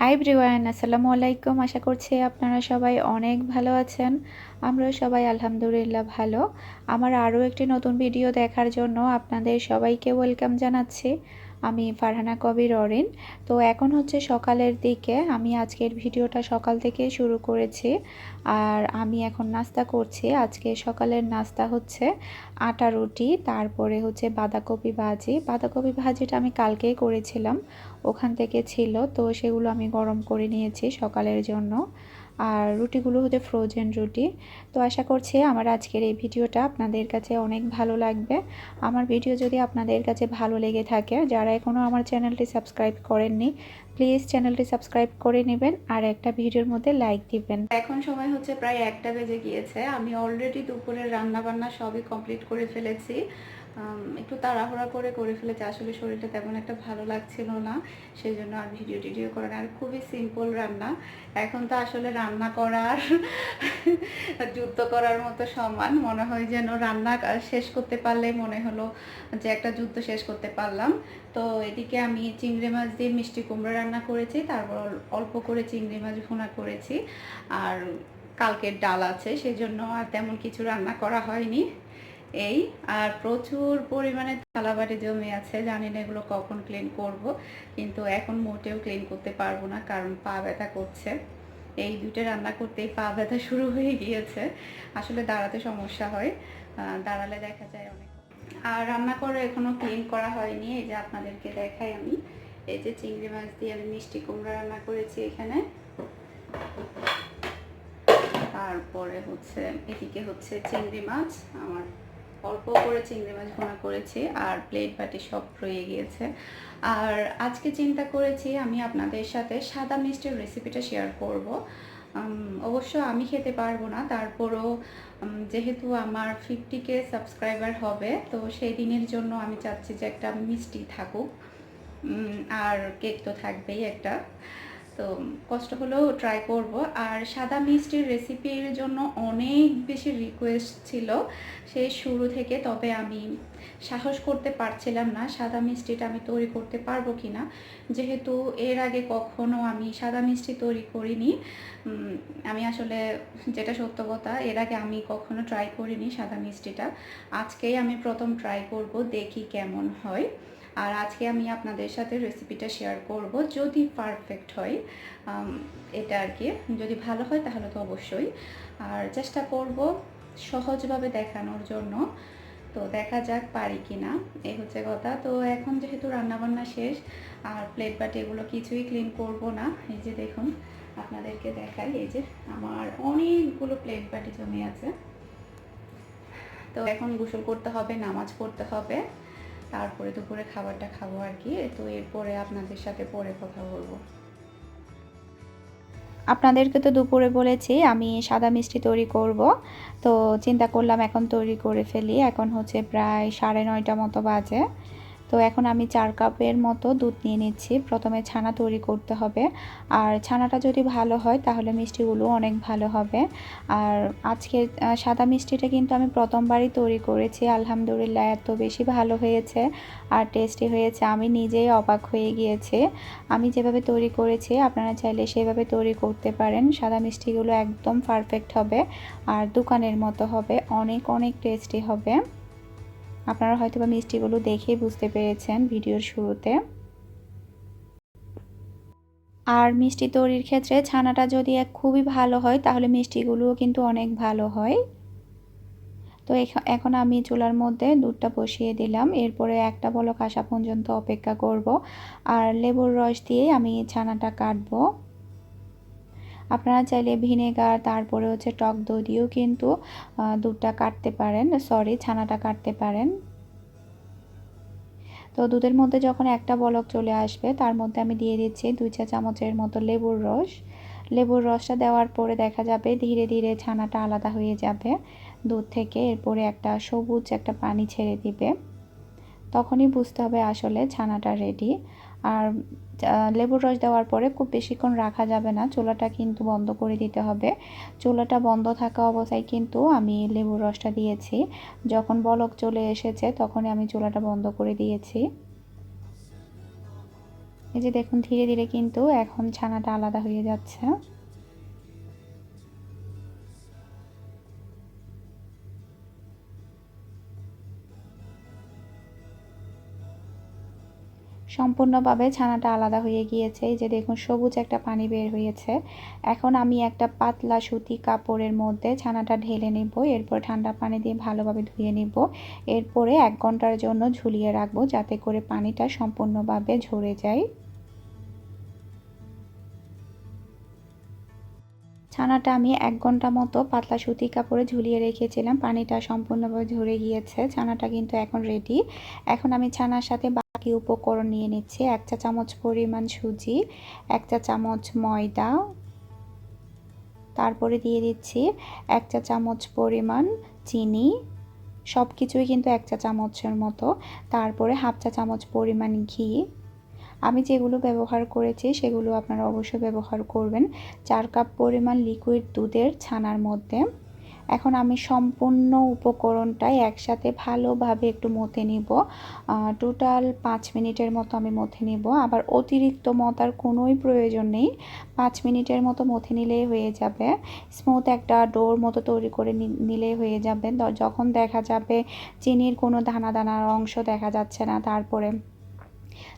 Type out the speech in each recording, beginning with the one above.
High ব্রিওয়ান আসসালামু আলাইকুম। আশা করছি আপনারা সবাই অনেক ভালো আছেন। আমরাও সবাই আলহামদুলিল্লাহ ভালো। আমার আরও একটি নতুন ভিডিও দেখার জন্য আপনাদের সবাইকে ওয়েলকাম জানাচ্ছি। আমি ফারহানা কবির অরিন। তো এখন হচ্ছে সকালের দিকে আমি আজকের ভিডিওটা সকাল থেকে শুরু করেছি। আর আমি এখন নাস্তা করছি। আজকে সকালের নাস্তা হচ্ছে আটা রুটি, তারপরে হচ্ছে বাঁধাকপি ভাজি। বাঁধাকপি ভাজিটা আমি কালকেই করেছিলাম। ওখান থেকে ছিল। তো সেগুলো আমি গরম করে নিয়েছি সকালের জন্য। আর রুটিগুলো হচ্ছে ফ্রোজেন রুটি। তো আশা করছি আমার আজকের এই ভিডিওটা আপনাদের কাছে অনেক ভালো লাগবে। আমার ভিডিও যদি আপনাদের কাছে ভালো লেগে থাকে, যারা এখনও আমার চ্যানেলটি সাবস্ক্রাইব করেননি প্লিজ চ্যানেলটি সাবস্ক্রাইব করে নেবেন আর একটা ভিডিওর মধ্যে লাইক দিবেন। এখন সময় হচ্ছে প্রায় একটা বেজে গিয়েছে। আমি অলরেডি দুপুরের রান্না বান্না সবই কমপ্লিট করে ফেলেছি। একটু তাড়াহুড়া করে করে ফেলেছে। আসলে শরীরটা তেমন একটা ভালো লাগছিল না সেই জন্য আর ভিডিও টিডিও করে না। আর খুবই সিম্পল রান্না। এখন তো আসলে রান্না করার, যুদ্ধ করার মতো সমান। মনে হয় যেন রান্না শেষ করতে পারলে মনে হলো যে একটা যুদ্ধ শেষ করতে পারলাম। তো এদিকে আমি চিংড়ি মাছ দিয়ে মিষ্টি কুমড়ো রান্না করেছি, তারপর অল্প করে চিংড়ি মাছ ভুনা করেছি। আর কালকের ডাল আছে সেই জন্য আর তেমন কিছু রান্না করা হয়নি। এই, আর প্রচুর পরিমাণে থালাবাটি জমে আছে। জানি না এগুলো কখন ক্লিন করব, কিন্তু এখন মোটেও ক্লিন করতে পারব না, কারণ পা ব্যথা করছে। এই দুটো রান্না করতেই পা ব্যথা শুরু হয়ে গিয়েছে। আসলে দাঁড়াতে সমস্যা হয়। দাঁড়ালে দেখা যায় অনেক। আর রান্না করে এখনও ক্লিন করা হয়নি, এই যে আপনাদেরকে দেখাই আমি। এই যে চিংড়ি মাছ দিয়ে আমি মিষ্টি কুমড়া রান্না করেছি এখানে। তারপরে হচ্ছে, এদিকে হচ্ছে চিংড়ি মাছ, আমার অল্প করে চিংড়ি মাছ ভোনা করেছি, আর প্লেট বাটি সব রয়ে গিয়েছে। আর আজকে চিন্তা করেছি আমি আপনাদের সাথে সাদা মিষ্টির রেসিপিটা শেয়ার করব। অবশ্য আমি খেতে পারব না, তারপরও যেহেতু আমার ফিফটি কে সাবস্ক্রাইবার হবে, তো সেই দিনের জন্য আমি চাচ্ছি যে একটা মিষ্টি থাকুক। আর কেক তো থাকবেই একটা। তো কষ্ট হলেও ট্রাই করব। আর সাদা মিষ্টির রেসিপির জন্য অনেক বেশি রিকোয়েস্ট ছিল। সেই শুরু থেকে তবে আমি সাহস করতে পারছিলাম না সাদা মিষ্টিটা আমি তৈরি করতে পারব কি না যেহেতু এর আগে কখনো আমি সাদা মিষ্টি তৈরি করিনি। আমি আসলে যেটা সত্য কথা, এর আগে আমি কখনো ট্রাই করিনি সাদা মিষ্টিটা। আজকেই আমি প্রথম ট্রাই করব, দেখি কেমন হয়। আর আজকে আমি আপনাদের সাথে রেসিপিটা শেয়ার করব যদি পারফেক্ট হয় এটা আর কি। যদি ভালো হয় তাহলে তো অবশ্যই। আর চেষ্টা করব সহজভাবে দেখানোর জন্য। তো দেখা যাক পারি কি না এই হচ্ছে কথা। তো এখন যেহেতু রান্নাবান্না শেষ, আর প্লেট বাটি এগুলো কিছুই ক্লিন করব না, এই যে দেখুন, আপনাদেরকে দেখাই, এই যে আমার অনেকগুলো প্লেট বাটি জমে আছে। তো এখন গোসল করতে হবে, নামাজ পড়তে হবে। তারপরে দুপুরে খাবারটা খাব আর কি। তো এরপরে আপনাদের সাথে পরে কথা বলব। আপনাদেরকে তো দুপুরে বলেছি, আমি সাদা মিষ্টি তৈরি করব। তো চিন্তা করলাম এখন তৈরি করে ফেলি। এখন হচ্ছে প্রায় সাড়ে নয়টা মতো বাজে। তো এখন আমি চার কাপের মতো দুধ নিয়ে নিচ্ছি। প্রথমে ছানা তৈরি করতে হবে। আর ছানাটা যদি ভালো হয়, তাহলে মিষ্টিগুলো অনেক ভালো হবে। আর আজকে সাদা মিষ্টিটা কিন্তু আমি প্রথমবারই তৈরি করেছি। আলহামদুলিল্লাহ, এত বেশি ভালো হয়েছে আর টেস্টি হয়েছে। আমি নিজেই অবাক হয়ে গিয়েছে। আমি যেভাবে তৈরি করেছি, আপনারা চাইলে সেভাবে তৈরি করতে পারেন। সাদা মিষ্টিগুলো একদম পারফেক্ট হবে। আর দোকানের মতো হবে। অনেক অনেক টেস্টি হবে। আপনারা হয়তো বা মিষ্টিগুলো দেখে বুঝতে পেরেছেন ভিডিওর শুরুতে। আর মিষ্টি তৈরির ক্ষেত্রে ছানাটা যদি এক খুবই ভালো হয়, তাহলে মিষ্টিগুলোও কিন্তু অনেক ভালো হয়। তো এখন আমি চুলার মধ্যে দুধটা বসিয়ে দিলাম। এরপরে একটা বলক আসা পর্যন্ত অপেক্ষা করব। আর লেবুর রস দিয়ে আমি ছানাটা কাটবো। আপনারা চাইলে ভিনেগার, তারপরে হচ্ছে টক দই দিয়েও কিন্তু দুধটা কাটতে পারেন সরি ছানাটা কাটতে পারেন। তো দুধের মধ্যে যখন একটা বলক চলে আসবে, তার মধ্যে আমি দিয়ে দিচ্ছি দুই চা চামচের মতো লেবুর রস। লেবুর রসটা দেওয়ার পরে দেখা যাবে ধীরে ধীরে ছানাটা আলাদা হয়ে যাবে দুধ থেকে, এরপরে একটা সবুজ একটা পানি ছেড়ে দিবে। তখনই বুঝতে হবে আসলে ছানাটা রেডি আর লেবুর রস দেওয়ার পরে খুব বেশিক্ষণ রাখা যাবে না। চুলাটা কিন্তু বন্ধ করে দিতে হবে। চুলাটা বন্ধ থাকা অবস্থায় কিন্তু আমি লেবুর রসটা দিয়েছি। যখন বলক চলে এসেছে তখনই আমি চুলাটা বন্ধ করে দিয়েছি। এই যে দেখুন, ধীরে ধীরে কিন্তু এখন ছানাটা আলাদা হয়ে যাচ্ছে। সম্পূর্ণভাবে ছানাটা আলাদা হয়ে গিয়েছে। এই যে দেখুন, সবুজ একটা পানি বের হয়েছে। এখন আমি একটা পাতলা সুতি কাপড়ের মধ্যে ছানাটা ঢেলে নেব। এরপর ঠান্ডা পানি দিয়ে ভালোভাবে ধুয়ে নেব। এরপরে এক ঘণ্টার জন্য ঝুলিয়ে রাখব যাতে করে পানিটা সম্পূর্ণভাবে ঝরে যায়। ছানাটা আমি এক ঘণ্টা মতো পাতলা সুতি কাপড়ে ঝুলিয়ে রেখেছিলাম। পানিটা সম্পূর্ণভাবে ঝরে গিয়েছে। ছানাটা কিন্তু এখন রেডি এখন আমি ছানার সাথে বাকি উপকরণ নিয়ে নিচ্ছি। এক চা চামচ পরিমাণ সুজি, এক চা চামচ ময়দা, তারপরে দিয়ে দিচ্ছি এক চা চামচ পরিমাণ চিনি সব কিছুই কিন্তু এক চা চামচের মতো। তারপরে হাফ চা চামচ পরিমাণ ঘি আমি যেগুলো ব্যবহার করেছি, সেগুলো আপনারা অবশ্যই ব্যবহার করবেন। চার কাপ পরিমাণ লিকুইড দুধের ছানার মধ্যে। এখন আমি সম্পূর্ণ উপকরণটাই একসাথে ভালোভাবে একটু মথে নিব। টোটাল পাঁচ মিনিটের মতো আমি মথে নিব। আবার অতিরিক্ত মতার কোনোই প্রয়োজন নেই। পাঁচ মিনিটের মতো মথে নিলেই হয়ে যাবে। স্মুথ একটা ডোর মতো তৈরি করে নিলেই হয়ে যাবে। যখন দেখা যাবে চিনির কোনো দানা দানার অংশ দেখা যাচ্ছে না, তারপরে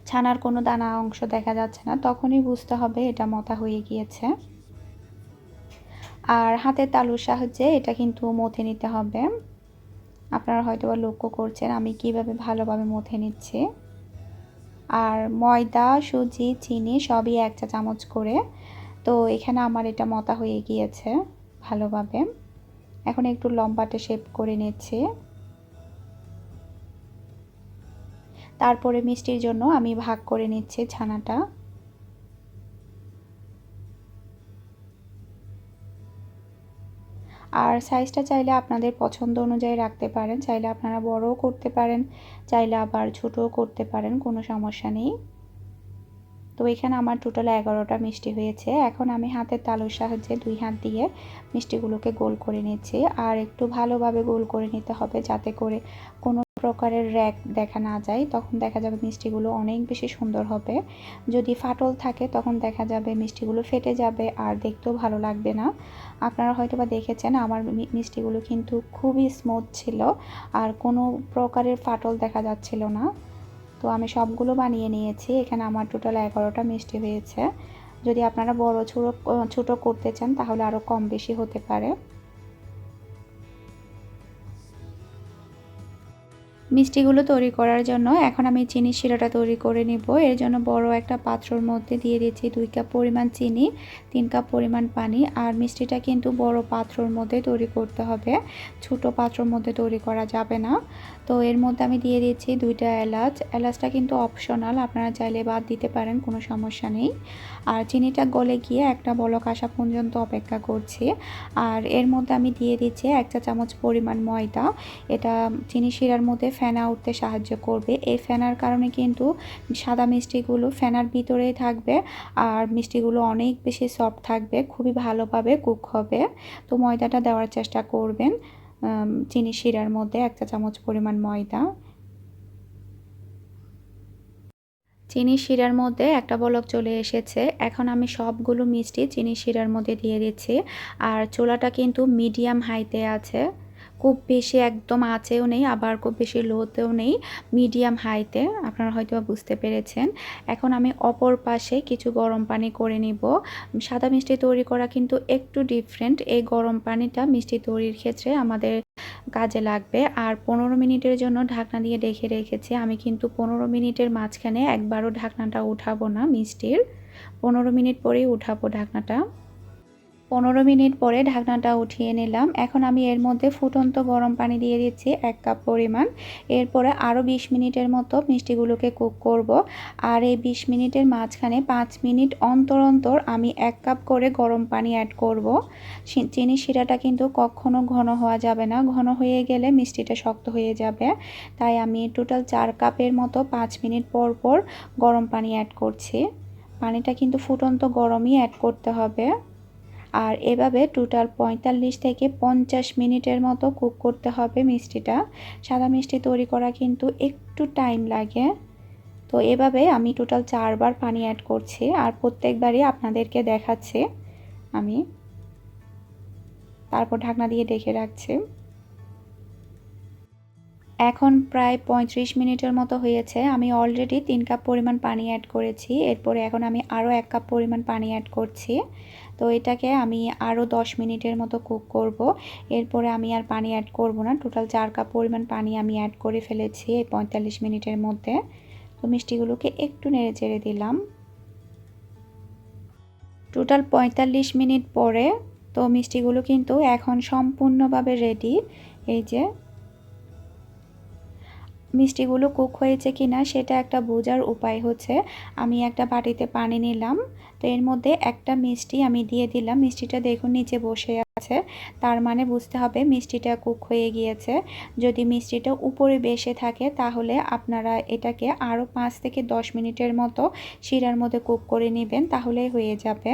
ছানার কোনো দানা অংশ দেখা যাচ্ছে না, তখনই বুঝতে হবে এটা মতা হয়ে গিয়েছে। আর হাতের তালুর সাহায্যে এটা কিন্তু মথে নিতে হবে। আপনারা হয়তো বা লক্ষ্য করছেন আমি কীভাবে ভালোভাবে মথে নিচ্ছি। আর ময়দা, সুজি, চিনি সবই এক চা চামচ করে। তো এখানে আমার এটা মতা হয়ে গিয়েছে ভালোভাবে। এখন একটু লম্বাটে শেপ করে নিচ্ছি। তারপরে মিষ্টির জন্য আমি ভাগ করে নিচ্ছি ছানাটা। আর সাইজটা চাইলে আপনাদের পছন্দ অনুযায়ী রাখতে পারেন, চাইলে আপনারা বড়ও করতে পারেন, চাইলে আবার ছোটও করতে পারেন, কোনো সমস্যা নেই। তো এখানে আমার টোটাল এগারোটা মিষ্টি হয়েছে। এখন আমি হাতের তালুর সাহায্যে দুই হাত দিয়ে মিষ্টিগুলোকে গোল করে নিচ্ছি। আর একটু ভালোভাবে গোল করে নিতে হবে যাতে করে কোনো প্রকারের র্যাক দেখা না যায়, তখন দেখা যাবে মিষ্টিগুলো অনেক বেশি সুন্দর হবে। যদি ফাটল থাকে, তখন দেখা যাবে মিষ্টিগুলো ফেটে যাবে আর দেখতেও ভালো লাগবে না। আপনারা হয়তো বা দেখেছেন, আমার মিষ্টিগুলো কিন্তু খুবই স্মুথ ছিল আর কোনো প্রকারের ফাটল দেখা যাচ্ছিল না। তো আমি সবগুলো বানিয়ে নিয়েছি, এখানে আমার টোটাল এগারোটা মিষ্টি হয়েছে। যদি আপনারা বড়, ছোটো ছোটো করতে চান, তাহলে আরও কম বেশি হতে পারে। মিষ্টিগুলো তৈরি করার জন্য এখন আমি চিনি শিরাটা তৈরি করে নিব। এর জন্য বড় একটা পাত্রর মধ্যে দিয়ে দিচ্ছি দুই কাপ পরিমাণ চিনি, তিন কাপ পরিমাণ পানি আর মিষ্টিটা কিন্তু বড় পাত্রর মধ্যে তৈরি করতে হবে। ছোট পাত্রর মধ্যে তৈরি করা যাবে না। তো এর মধ্যে আমি দিয়ে দিচ্ছি দুইটা এলাচ। এলাচটা কিন্তু অপশনাল, আপনারা চাইলে বাদ দিতে পারেন, কোনো সমস্যা নেই। আর চিনিটা গলে গিয়ে একটা বলক আসা পর্যন্ত অপেক্ষা করছি। আর এর মধ্যে আমি দিয়ে দিচ্ছি এক চা চামচ পরিমাণ ময়দা। এটা চিনি শিরার মধ্যে ফেনা উঠতে সাহায্য করবে। এই ফেনার কারণে কিন্তু সাদা মিষ্টিগুলো ফেনার ভিতরেই থাকবে আর মিষ্টিগুলো অনেক বেশি সফট থাকবে, খুবই ভালোভাবে কুক হবে। তো ময়দাটা দেওয়ার চেষ্টা করবেন চিনি শিরার মধ্যে এক চা চামচ পরিমাণ ময়দা। চিনি শিরার মধ্যে একটা বলক চলে এসেছে। এখন আমি সবগুলো মিষ্টি চিনি শিরার মধ্যে দিয়ে দিচ্ছি। আর চোলাটা কিন্তু মিডিয়াম হাইতে আছে। খুব বেশি একদম আঁচেও নেই, আবার খুব বেশি লোতেও নেই মিডিয়াম হাইতে আপনারা হয়তো বুঝতে পেরেছেন। এখন আমি অপর পাশে কিছু গরম পানি করে নিব। সাদা মিষ্টি তৈরি করা কিন্তু একটু ডিফারেন্ট এই গরম পানিটা মিষ্টি তৈরির ক্ষেত্রে আমাদের কাজে লাগবে। আর পনেরো মিনিটের জন্য ঢাকনা দিয়ে ডেকে রেখেছি, আমি কিন্তু পনেরো মিনিটের মাঝখানে একবারও ঢাকনাটা উঠাবো না মিষ্টির। পনেরো মিনিট পরেই উঠাবো ঢাকনাটা। পনেরো মিনিট পরে ঢাকনাটা উঠিয়ে নিলাম। এখন আমি এর মধ্যে ফুটন্ত গরম পানি দিয়ে দিচ্ছি এক কাপ পরিমাণ। এরপরে আরও বিশ মিনিটের মতো মিষ্টিগুলোকে কুক করব। আর এই বিশ মিনিটের মাঝখানে পাঁচ মিনিট অন্তর অন্তর আমি এক কাপ করে গরম পানি অ্যাড করব। চিনি শিরাটা কিন্তু কখনো ঘন হওয়া যাবে না। ঘন হয়ে গেলে মিষ্টিটা শক্ত হয়ে যাবে। তাই আমি টোটাল চার কাপের মতো পাঁচ মিনিট পর পর গরম পানি অ্যাড করছি। পানিটা কিন্তু ফুটন্ত গরমই অ্যাড করতে হবে। আর এভাবে টোটাল পঁয়তাল্লিশ থেকে পঞ্চাশ মিনিটের মতো কুক করতে হবে মিষ্টিটা। সাদা মিষ্টি তৈরি করা কিন্তু একটু টাইম লাগে। তো এভাবে আমি টোটাল চারবার পানি অ্যাড করছি আর প্রত্যেকবারই আপনাদেরকে দেখাচ্ছি আমি। তারপর ঢাকনা দিয়ে ডেকে রাখছি। এখন প্রায় পঁয়ত্রিশ মিনিটের মতো হয়েছে। আমি অলরেডি তিন কাপ পরিমাণ পানি অ্যাড করেছি। এরপরে এখন আমি আরও এক কাপ পরিমাণ পানি অ্যাড করছি। তো এটাকে আমি আরও দশ মিনিটের মতো কুক করব। এরপরে আমি আর পানি অ্যাড করব না। টোটাল চার কাপ পরিমাণ পানি আমি অ্যাড করে ফেলেছি এই পঁয়তাল্লিশ মিনিটের মধ্যে। তো মিষ্টিগুলোকে একটু নেড়ে চেড়ে দিলাম। টোটাল পঁয়তাল্লিশ মিনিট পরে তো মিষ্টিগুলো কিন্তু এখন সম্পূর্ণভাবে রেডি এই যে মিষ্টিগুলো কুক হয়েছে কি না সেটা একটা বোঝার উপায় হচ্ছে। আমি একটা বাটিতে পানি নিলাম, তো এর মধ্যে একটা মিষ্টি আমি দিয়ে দিলাম। মিষ্টিটা দেখুন নিচে বসে আছে, তার মানে বুঝতে হবে মিষ্টিটা কুক হয়ে গিয়েছে। যদি মিষ্টিটা উপরে বেসে থাকে তাহলে আপনারা এটাকে আরও পাঁচ থেকে দশ মিনিটের মতো শিরার মধ্যে কুক করে নেবেন, তাহলে হয়ে যাবে।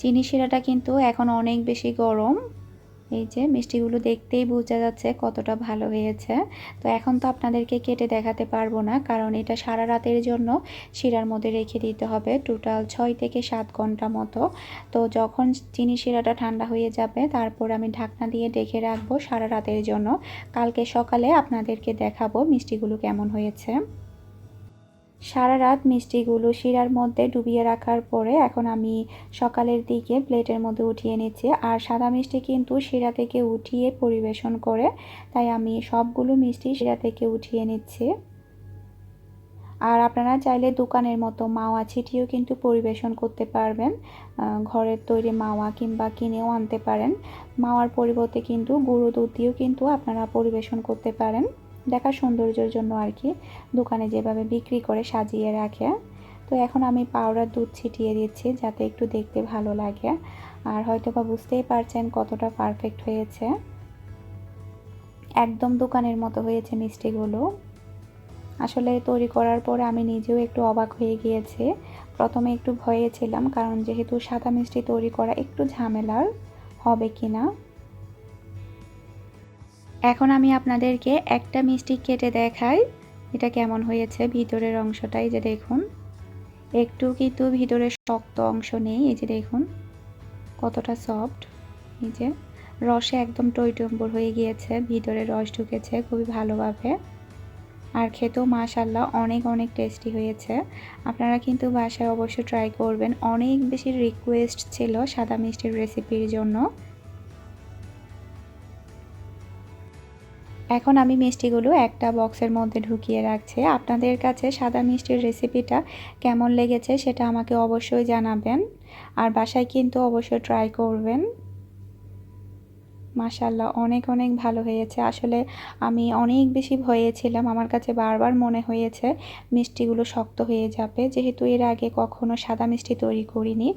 চিনি শিরাটা কিন্তু এখন অনেক বেশি গরম। এই যে মিষ্টিগুলো দেখতেই বোঝা যাচ্ছে কতটা ভালো হয়েছে। তো এখন তো আপনাদেরকে কেটে দেখাতে পারব না, কারণ এটা সারা রাতের জন্য শিরার মধ্যে রেখে দিতে হবে টোটাল ছয় থেকে সাত ঘণ্টা মতো। তো যখন চিনি শিরাটা ঠান্ডা হয়ে যাবে, তারপর আমি ঢাকনা দিয়ে ডেকে রাখব সারা রাতের জন্য। কালকে সকালে আপনাদেরকে দেখাবো মিষ্টিগুলো কেমন হয়েছে। সারা রাত মিষ্টিগুলো শিরার মধ্যে ডুবিয়ে রাখার পরে এখন আমি সকালের দিকে প্লেটের মধ্যে উঠিয়ে নিচ্ছি। আর সাদা মিষ্টি কিন্তু শিরা থেকে উঠিয়ে পরিবেশন করে, তাই আমি সবগুলো মিষ্টি শিরা থেকে উঠিয়ে নিচ্ছি। আর আপনারা চাইলে দোকানের মতো মাওয়া ছিটিয়েও কিন্তু পরিবেশন করতে পারবেন। ঘরের তৈরি মাওয়া কিংবা কিনেও আনতে পারেন। মাওয়ার পরিবর্তে কিন্তু গুঁড়ো দুধ দিয়েও কিন্তু আপনারা পরিবেশন করতে পারেন। দেখার সৌন্দর্যের জন্য আর কি। দোকানে যেভাবে বিক্রি করে সাজিয়ে রাখে। তো এখন আমি পাউডার দুধ ছিটিয়ে দিচ্ছি যাতে একটু দেখতে ভালো লাগে। আর হয়তো বা বুঝতেই পারছেন কতটা পারফেক্ট হয়েছে। একদম দোকানের মতো হয়েছে মিষ্টিগুলো। আসলে তৈরি করার পরে আমি নিজেও একটু অবাক হয়ে গিয়েছি। প্রথমে একটু ভয়ে ছিলাম কারণ যেহেতু সাদা মিষ্টি তৈরি করা একটু ঝামেলার হবে কি না এখন আমি আপনাদেরকে একটা মিষ্টি কেটে দেখাই। এটা কেমন হয়েছে? ভিতরের অংশটাই যে দেখুন। একটু কিন্তু ভিতরে শক্ত অংশ নেই, এই যে দেখুন। কতটা সফট এই যে। রসে একদম টইটম্বর হয়ে গিয়েছে, ভিতরে রস ঢুকেছে খুবই ভালোভাবে। আর খেতেও মাশাল্লাহ অনেক অনেক টেস্টি হয়েছে। আপনারা কিন্তু বাসায় অবশ্যই ট্রাই করবেন। অনেক বেশি রিকোয়েস্ট ছিল সাদা মিষ্টির রেসিপির জন্য। এখন আমি মিষ্টিগুলো একটা বক্সের মধ্যে ঢুকিয়ে রাখছি। আপনাদের কাছে সাদা মিষ্টির রেসিপিটা কেমন লেগেছে সেটা আমাকে অবশ্যই জানাবেন। আর বাসায় কিন্তু অবশ্যই ট্রাই করবেন। মাশাল্লাহ অনেক অনেক ভালো হয়েছে। আসলে আমি অনেক বেশি ভয়ে ছিলাম। আমার কাছে বারবার মনে হয়েছে মিষ্টিগুলো শক্ত হয়ে যাবে। যেহেতু এর আগে কখনো সাদা মিষ্টি তৈরি করিনি।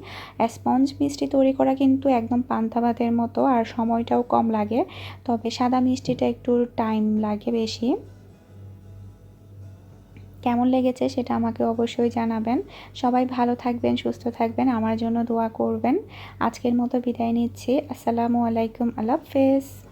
স্পঞ্জ মিষ্টি তৈরি করা কিন্তু একদম পান্তা ভাতের মতো, আর সময়টাও কম লাগে। তবে সাদা মিষ্টিটা একটু টাইম লাগে বেশি। কেমন লেগেছে সেটা আমাকে অবশ্যই জানাবেন। সবাই ভালো থাকবেন, সুস্থ থাকবেন, আমার জন্য দোয়া করবেন। আজকের মতো বিদায় নিচ্ছি। আসসালামু আলাইকুম, আল্লাহ হাফেজ।